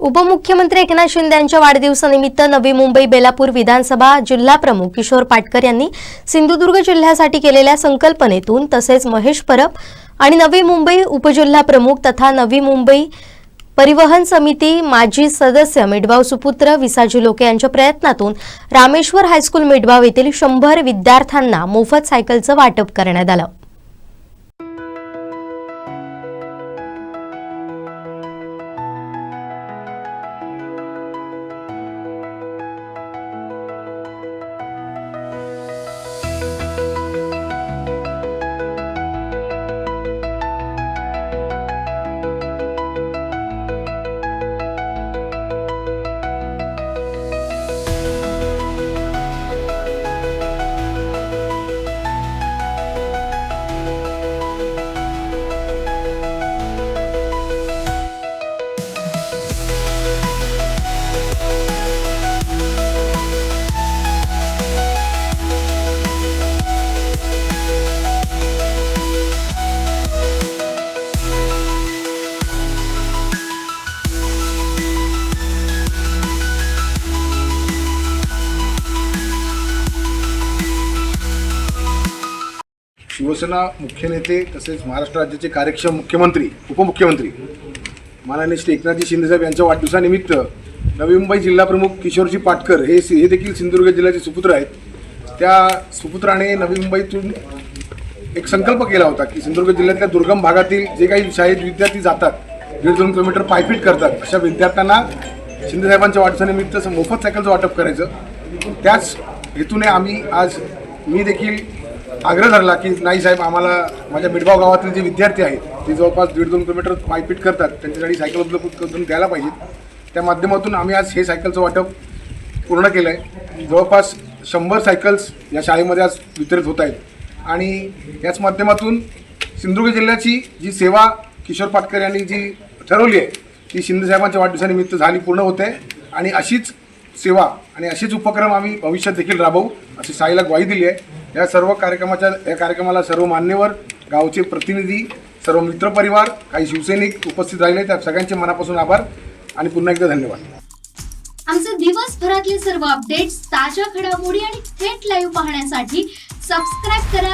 उपमुख्यमंत्री एकनाथ शिंदे यांच्या वाढदिवसानिमित्त नवी मुंबई बेलापूर विधानसभा जिल्हा प्रमुख किशोर पाटकर यांनी सिंधुदुर्ग जिल्ह्यासाठी केलेल्या संकल्पनेतून तसेच महेश परब आणि नवी मुंबई उपजिल्हा प्रमुख तथा नवी मुंबई परिवहन समिती माजी सदस्य मिडवाव सुपुत्र विसाजी लोके यांच्या प्रयत्नातून रामेश्वर हायस्कूल मिडवाव येथील शंभर विद्यार्थ्यांना मोफत सायकलचं वाटप करण्यात आलं. शिवसेना मुख्य नेते तसेच महाराष्ट्र राज्याचे कार्यक्षम मुख्यमंत्री उपमुख्यमंत्री माननीय श्री एकनाथजी शिंदेसाहेब यांच्या वाढदिवसानिमित्त नवी मुंबई जिल्हा प्रमुख किशोरजी पाटकर हे हे देखील सिंधुदुर्ग जिल्ह्याचे सुपुत्र आहेत. त्या सुपुत्राने नवी मुंबईतून एक संकल्प केला होता की सिंधुदुर्ग जिल्ह्यातल्या दुर्गम भागातील जे काही शाळेत विद्यार्थी जातात दीड दोन किलोमीटर पायपीट करतात अशा विद्यार्थ्यांना शिंदेसाहेबांच्या वाढदिवसानिमित्त मोफत सायकलचं वाटप करायचं. त्याच हेतूने आम्ही आज मी देखील आग्रह धरला की नाही साहेब आम्हाला माझ्या मिडगाव गावातील जे विद्यार्थी आहेत ते जवळपास दीड दोन किलोमीटर पायपीट करतात. त्यांच्यासाठी सायकल उपलब्ध करून द्यायला पाहिजेत. त्या माध्यमातून आम्ही आज हे सायकलचं वाटप पूर्ण केलं आहे जवळपास शंभर सायकल्स या शाळेमध्ये आज वितरित होत आहेत. आणि याच माध्यमातून सिंधुदुर्ग जिल्ह्याची जी सेवा किशोर पाटकर यांनी जी ठरवली आहे ती शिंदेसाहेबांच्या वाढदिवसानिमित्त झाली पूर्ण होते आणि अशीच सेवा आणि असेच उपक्रम आम्ही भविष्यात देखील राबवू अशी साईला ग्वाही दिली आहे. या सर्व कार्यक्रमाच्या या कार्यक्रमाला सर्व मान्यवर गावचे प्रतिनिधी सर्व मित्रपरिवार काही शिवसैनिक उपस्थित राहिले त्या सगळ्यांचे मनापासून आभार आणि पुन्हा एकदा धन्यवाद. आमचे दिवसभरातले सर्व अपडेट्स ताज्या घडामोडी आणि थेट लाईव्ह पाहण्यासाठी सबस्क्राईब करा.